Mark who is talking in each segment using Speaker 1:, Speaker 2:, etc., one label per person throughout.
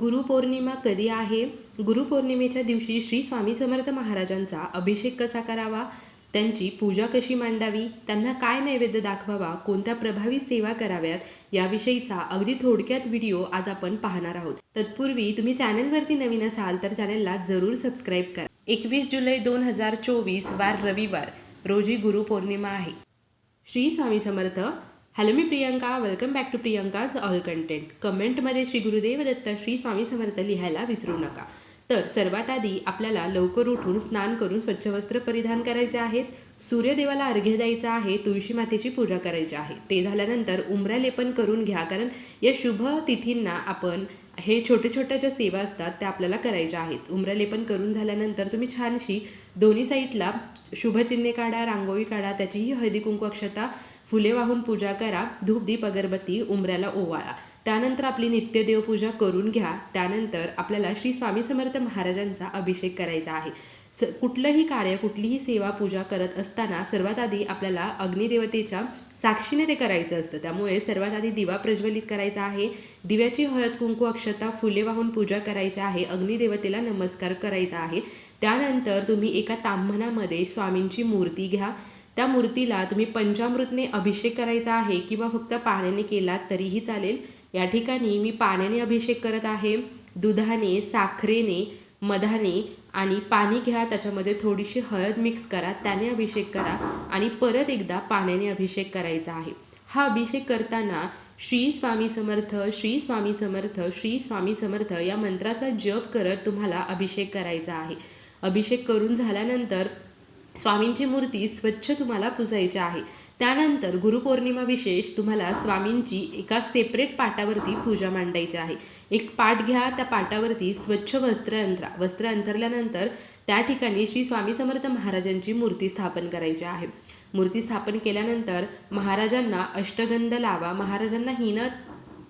Speaker 1: गुरुपौर्णिमा कधी आहे? गुरुपौर्णिमेच्या दिवशी श्री स्वामी समर्थ महाराजांचा अभिषेक कसा करावा? त्यांची पूजा कशी मांडावी? त्यांना काय नैवेद्य दाखवावा? कोणत्या प्रभावी सेवा कराव्यात? याविषयीचा अगदी थोडक्यात व्हिडिओ आज आपण पाहणार आहोत. तत्पूर्वी तुम्ही चॅनलवरती नवीन असाल तर चॅनलला जरूर सबस्क्राईब करा. एकवीस जुलै दोन हजार चोवीस वार रविवार. रोजी गुरुपौर्णिमा आहे. Shri Swami Samarth hello me Priyanka. Welcome back to Priyanka's all content कमेंटमध्ये श्री गुरुदेव दत्त श्री स्वामी समर्थ लिहायला विसरू नका. तर सर्वात आधी आपल्याला लवकर उठून स्नान करून स्वच्छ वस्त्र परिधान करायचे आहेत. सूर्यदेवाला अर्घ्य द्यायचा आहे. तुळशी मातेची पूजा करायची आहे. ते झाल्यानंतर उमरा लेपन करून घ्या. कारण या शुभ तिथींना आपण हे छोटे छोट्या ज्या सेवा असतात त्या आपल्याला करायच्या आहेत. उमरालेपन करून झाल्यानंतर तुम्ही छानशी दोन्ही साईडला शुभचिन्हे काढा रांगोळी काढा. त्याचीही हळदी कुंकू अक्षता फुले वाहून पूजा करा धूपदीप अगरबत्ती उमऱ्याला ओवाळा. त्यानंतर आपली नित्यदेवपूजा करून घ्या. त्यानंतर आपल्याला श्री स्वामी समर्थ महाराजांचा अभिषेक करायचा आहे. स कुठलंही कार्य कुठलीही सेवा पूजा करत असताना सर्वात आधी आपल्याला अग्निदेवतेच्या साक्षीने ते करायचं असतं. त्यामुळे सर्वात आधी दिवा प्रज्वलित करायचा आहे. दिव्याची हळद कुंकू अक्षता फुले वाहून पूजा करायची आहे. अग्निदेवतेला नमस्कार करायचा आहे. त्यानंतर तुम्ही एका ताम्हणामध्ये स्वामींची मूर्ती घ्या. त्या मूर्तीला तुम्ही पंचामृतने अभिषेक करायचा आहे किंवा फक्त पाण्याने केलात तरीही चालेल. या ठिकाणी मी पाण्याने अभिषेक करत आहे दुधाने साखरेने मधाने आणि पाणी घ्या त्याच्यामध्ये थोडीशी हळद मिक्स करा त्याने अभिषेक करा आणि परत एकदा पाण्याने अभिषेक करायचा आहे. हा अभिषेक करताना श्री स्वामी समर्थ श्री स्वामी समर्थ श्री स्वामी समर्थ या मंत्राचा जप करत तुम्हाला अभिषेक करायचा आहे. अभिषेक करून झाल्यानंतर स्वामींची मूर्ती स्वच्छ तुम्हाला पुजायची आहे. त्यानंतर गुरुपौर्णिमा विशेष तुम्हाला स्वामींची एका सेपरेट पाटावरती पूजा मांडायची आहे. एक पाट घ्या त्या पाटावरती स्वच्छ वस्त्र अंतरा वस्त्र अंतरल्यानंतर त्या ठिकाणी श्री स्वामी समर्थ महाराजांची मूर्ती स्थापन करायची आहे. मूर्ती स्थापन केल्यानंतर महाराजांना अष्टगंध लावा महाराजांना हिनं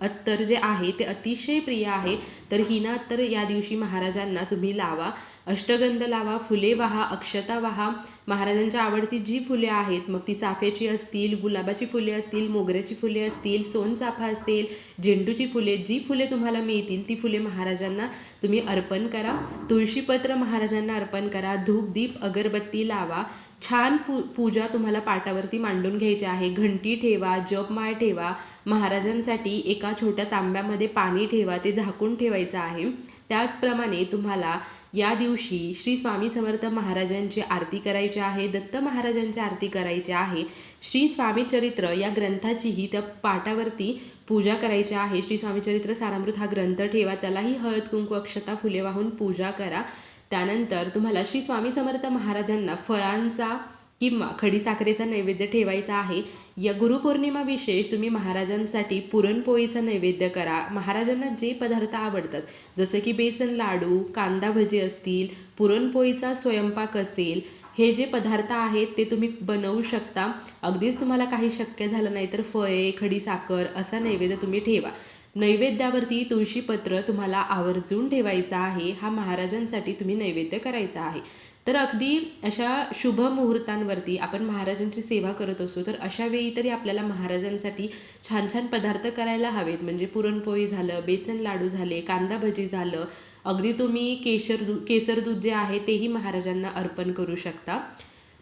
Speaker 1: अत्तर जे आहे ते अतिशय प्रिय आहे. तर हिना अत्तर या दिवशी महाराजांना तुम्ही लावा. अष्टगंध लावा फुले वाहा अक्षता वाहा. महाराजांच्या आवडती जी फुले आहेत मग ती चाफ्याची असतील गुलाबाची फुले असतील मोगऱ्याची फुले असतील सोनचाफा असेल झेंडूची फुले जी फुले तुम्हाला मिळतील ती फुले महाराजांना तुम्ही अर्पण करा. तुळशीपत्र महाराजांना अर्पण करा. धूप दीप अगरबत्ती लावा. छान पू पूजा तुम्हाला पाटावरती मांडून घ्यायची आहे. घंटी ठेवा जपमाळ ठेवा. महाराजांसाठी एका छोट्या तांब्यामध्ये पाणी ठेवा ते झाकून ठेवायचं आहे. त्याचप्रमाणे तुम्हाला या दिवशी श्री स्वामी समर्थ महाराजांची आरती करायची आहे दत्त महाराजांची आरती करायची आहे. श्री स्वामी चरित्र या ग्रंथाचीही त्या पाटावरती पूजा करायची आहे. श्री स्वामी चरित्र सारामृत हा ग्रंथ ठेवा त्यालाही हळद कुंकू अक्षता फुले वाहून पूजा करा. त्यानंतर तुम्हाला श्री स्वामी समर्थ महाराजांना फळांचा किंवा खडीसाखरेचा नैवेद्य ठेवायचा आहे. या गुरुपौर्णिमा विशेष तुम्ही महाराजांसाठी पुरणपोळीचा नैवेद्य करा. महाराजांना जे पदार्थ आवडतात जसं की बेसन लाडू कांदा भजी असतील पुरणपोळीचा स्वयंपाक असेल हे जे पदार्थ आहेत ते तुम्ही बनवू शकता. अगदीच तुम्हाला काही शक्य झालं नाही तर फळे खडीसाखर असा नैवेद्य तुम्ही ठेवा. नैवेद्यावरती तुळशीपत्र तुम्हाला आवर्जून ठेवायचा आहे हा महाराजांसाठी तुम्ही नैवेद्य करायचा आहे. तर अगदी अशा शुभ मुहूर्तांवरती आपण महाराजांची सेवा करत असतो तर अशा वेळी तरी आपल्याला महाराजांसाठी छान छान पदार्थ करायला हवेत. म्हणजे पुरणपोळी झालं बेसन लाडू झाले कांदा भजी झालं. अगदी तुम्ही केशर दू केसर दूध जे आहे तेही महाराजांना अर्पण करू शकता.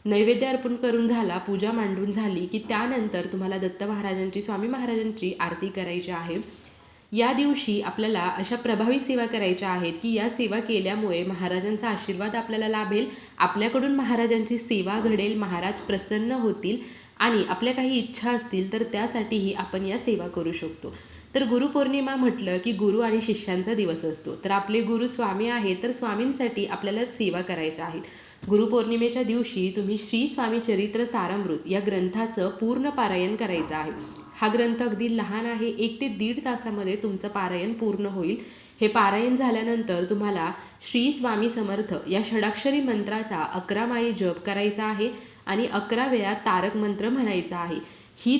Speaker 1: नैवेद्य अर्पण करून झाला पूजा मांडून झाली की त्यानंतर तुम्हाला दत्त महाराजांची स्वामी महाराजांची आरती करायची आहे. या दिवशी आपल्याला अशा प्रभावी सेवा करायच्या आहेत की या सेवा केल्यामुळे महाराजांचा आशीर्वाद आपल्याला लाभेल आपल्याकडून महाराजांची सेवा घडेल महाराज प्रसन्न होतील आणि आपल्या काही इच्छा असतील तर त्यासाठीही आपण या सेवा करू शकतो. तर गुरुपौर्णिमा म्हटलं की गुरु आणि शिष्यांचा दिवस असतो. तर आपले गुरु स्वामी आहेत तर स्वामींसाठी आपल्याला सेवा करायच्या आहेत. गुरुपौर्णिमेच्या दिवशी तुम्ही श्री स्वामी चरित्र सारामृत या ग्रंथाचं पूर्ण पारायण करायचं आहे. हा ग्रंथ अगदी लहान आहे. एक ते दीड तासामध्ये तुमचं पारायण पूर्ण होईल. हे पारायण झाल्यानंतर तुम्हाला श्री स्वामी समर्थ या षडाक्षरी मंत्राचा अकरा माळी जप करायचा आहे आणि अकरा वेळा तारक मंत्र म्हणायचा आहे. ही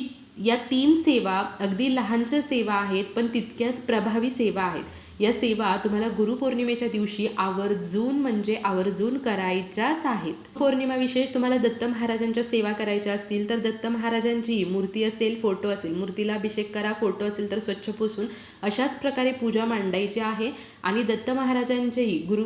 Speaker 1: या तीन सेवा अगदी लहानशा सेवा आहेत पण तितक्याच प्रभावी सेवा आहेत. या सेवा तुम्हाला गुरुपौर्णिमेच्या दिवशी आवर्जून म्हणजे आवर्जून करायच्याच आहेत. पौर्णिमा विशेष तुम्हाला दत्त महाराजांच्या सेवा करायच्या असतील तर दत्त महाराजांची मूर्ती असेल फोटो असेल मूर्तीला अभिषेक करा फोटो असेल तर स्वच्छ पुसून अशाच प्रकारे पूजा मांडायची आहे. आणि दत्त महाराजांचेही गुरु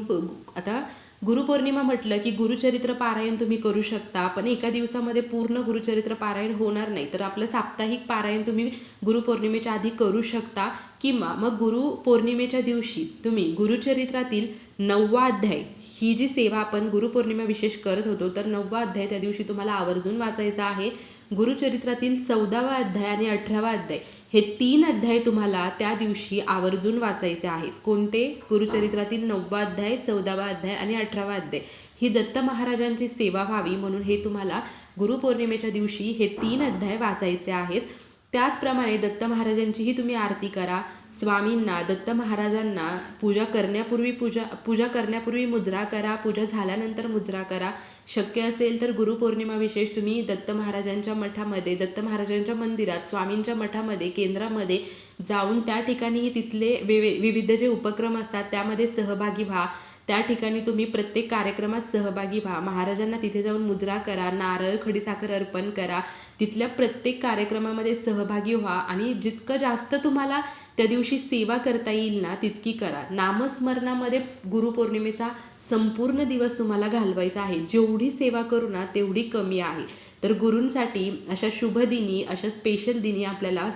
Speaker 1: आता गुरुपौर्णिमा म्हटलं की गुरुचरित्र पारायण तुम्ही करू शकता पण एका दिवसामध्ये पूर्ण गुरुचरित्र पारायण होणार नाही. तर आपलं साप्ताहिक पारायण तुम्ही गुरुपौर्णिमेच्या आधी करू शकता किंवा मग गुरुपौर्णिमेच्या दिवशी तुम्ही गुरुचरित्रातील नववा अध्याय ही जी सेवा आपण गुरुपौर्णिमा विशेष करत होतो तर नववा अध्याय त्या दिवशी तुम्हाला आवर्जून वाचायचा आहे. गुरुचरित्रातील चौदावा अध्याय आणि अठरावा अध्याय हे तीन अध्याय तुम्हाला त्या दिवशी आवर्जून वाचायचे आहेत. कोणते? गुरुचरित्रातील नववा अध्याय चौदावा अध्याय आणि अठरावा अध्याय. ही दत्त महाराजांची सेवा व्हावी म्हणून हे तुम्हाला गुरुपौर्णिमेच्या दिवशी हे तीन अध्याय वाचायचे आहेत. त्याचप्रमाणे दत्त महाराजांचीही तुम्ही आरती करा. स्वामींना दत्त महाराजांना पूजा करण्यापूर्वी पूजा पूजा करण्यापूर्वी मुजरा करा. पूजा झाल्यानंतर मुजरा करा. शक्य असेल तर गुरुपौर्णिमा विशेष तुम्ही दत्त महाराजांच्या मठामध्ये दत्त महाराजांच्या मंदिरात स्वामींच्या मठामध्ये केंद्रामध्ये जाऊन त्या ठिकाणीही तिथले वेवे विविध जे उपक्रम असतात त्यामध्ये सहभागी व्हा. त्या ठिकाणी तुम्ही प्रत्येक कार्यक्रमात सहभागी व्हा. महाराजांना तिथे जाऊन मुजरा करा नारळ खडीसाखर अर्पण करा. तिथल्या प्रत्येक कार्यक्रमामध्ये सहभागी व्हा आणि जितकं जास्त तुम्हाला त्या दिवशी सेवा करता येईल ना तितकी करा. नामस्मरणामध्ये गुरुपौर्णिमेचा संपूर्ण दिवस तुम्हाला घालवायचा आहे. जेवढी सेवा करू ना तेवढी कमी आहे. तर गुरूंसाठी अशा शुभ दिनी अशा स्पेशल दिनी आपल्याला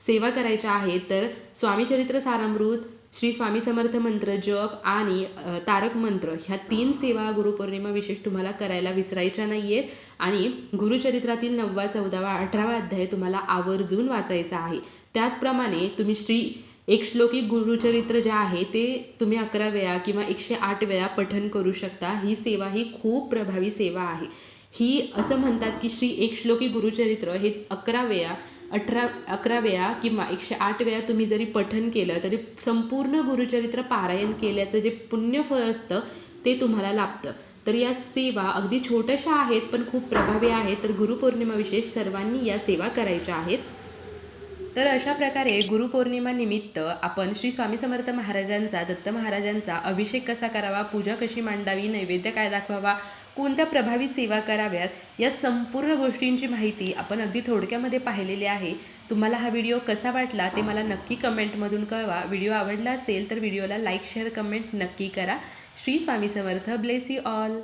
Speaker 1: सेवा करायच्या आहेत. तर स्वामीचरित्र सारामृत श्री स्वामी समर्थ मंत्र जप आणि तारक मंत्र ह्या तीन सेवा गुरुपौर्णिमा विशेष तुम्हाला करायला विसरायच्या नाही आहेत आणि गुरुचरित्रातील नववा चौदावा अठरावा अध्याय तुम्हाला आवर्जून वाचायचा आहे. त्याचप्रमाणे तुम्ही श्री एक श्लोकी गुरुचरित्र जे आहे ते तुम्ही अकरा वेळा किंवा एकशे आठ वेळा पठन करू शकता. ही सेवा ही खूप प्रभावी सेवा आहे. ही असं म्हणतात की श्री एक श्लोकी गुरुचरित्र हे अकरा वेळा अठरा अकरा वेळा किंवा एकशे आठ वेळा तुम्ही जरी पठन केलं तरी संपूर्ण गुरुचरित्र पारायण केल्याचं जे पुण्यफळ असतं ते तुम्हाला लाभतं. तर या सेवा अगदी छोट्याशा आहेत पण खूप प्रभावी आहेत. तर गुरुपौर्णिमाविशेष सर्वांनी या सेवा करायच्या आहेत. तर अशा प्रकारे गुरुपौर्णिमानिमित्त आपण श्री स्वामी समर्थ महाराजांचा दत्त महाराजांचा अभिषेक कसा करावा पूजा कशी मांडावी नैवेद्य काय दाखवावा कोणत्या प्रभावी सेवा कराव्यात या संपूर्ण गोष्टींची माहिती आपण अगदी थोडक्यामध्ये पाहिलेली आहे. तुम्हाला हा व्हिडिओ कसा वाटला ते मला नक्की कमेंटमधून कळवा. व्हिडिओ आवडला असेल तर व्हिडिओला लाईक शेअर कमेंट नक्की करा. Shri Swami Samarth. Bless you all.